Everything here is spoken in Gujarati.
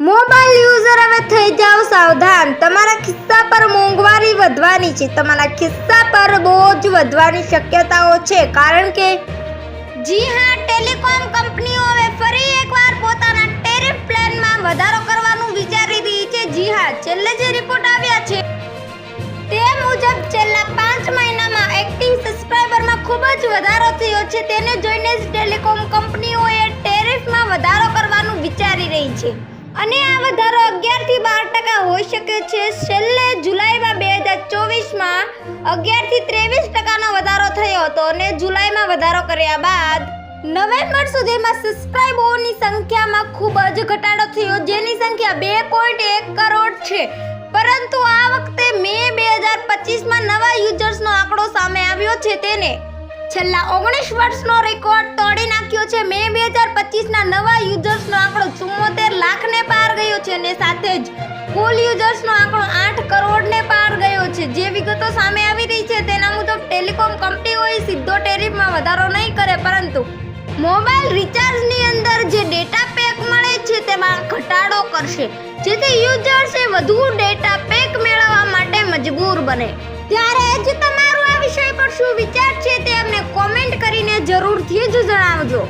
મોબાઈલ યુઝર હવે થઈ જાઓ સાવધાન. તમારા ખિસ્સા પર મોંઘવારી વધવાની છે. તમારા ખિસ્સા પર બોજ વધવાની શક્યતાઓ છે. કારણ કે જી હા, ટેલિકોમ કંપનીઓ હવે ફરી એકવાર પોતાના ટેરિફ પ્લાનમાં વધારો કરવાનું વિચારી રહી છે. જી હા, છેલ્લે જે રિપોર્ટ આવ્યા છે તે મુજબ છેલ્લા પાંચ મહિનામાં એક્ટિવ સબસ્ક્રાઇબરમાં ખૂબ જ વધારો થયો છે. તેને જોઈને જ ટેલિકોમ કંપનીઓએ ટેરિફમાં વધારો કરવાનું વિચારી રહી છે. અને આ વધારો અગિયારથી બાર ટકા હોઈ શકે છે. છેલ્લે જુલાઈમાં બે હજાર ચોવીસમાં અગિયારથી ત્રેવીસ ટકાનો વધારો થયો હતો અને જુલાઈમાં વધારો કર્યા બાદ નવેમ્બર સુધીમાં સબસ્ક્રાઇબરોની સંખ્યામાં ખૂબ જ ઘટાડો થયો, જેની સંખ્યા બે પોઈન્ટ એક કરોડ છે. પરંતુ આ વખતે મે બે હજાર પચીસમાં નવા યુઝર્સનો આંકડો સામે આવ્યો છે તેને. છેલ્લા ઓગણીસ વર્ષનો રેકોર્ડ તોડી નાખ્યો છે. મે બે હજાર પચીસના નવા યુઝર્સનો છે અને સાથે જ કુલ યુઝર્સનો આંકડો આઠ કરોડને પાર ગયો છે. જે વિગતો સામે આવી રહી છે તેના મુજબ ટેલિકોમ કંપનીઓએ સીધો ટેરિફમાં વધારો નહીં કરે, પરંતુ મોબાઈલ રિચાર્જની અંદર જે ડેટા પેક મળે છે તેમાં ઘટાડો કરશે, જેથી યુઝર્સે વધુ ડેટા પેક મેળવવા માટે મજબૂર બને. ત્યારે જ તમારું આ વિષય પર શું વિચાર છે તે અમને કોમેન્ટ કરીને જરૂરથી જ જણાવજો.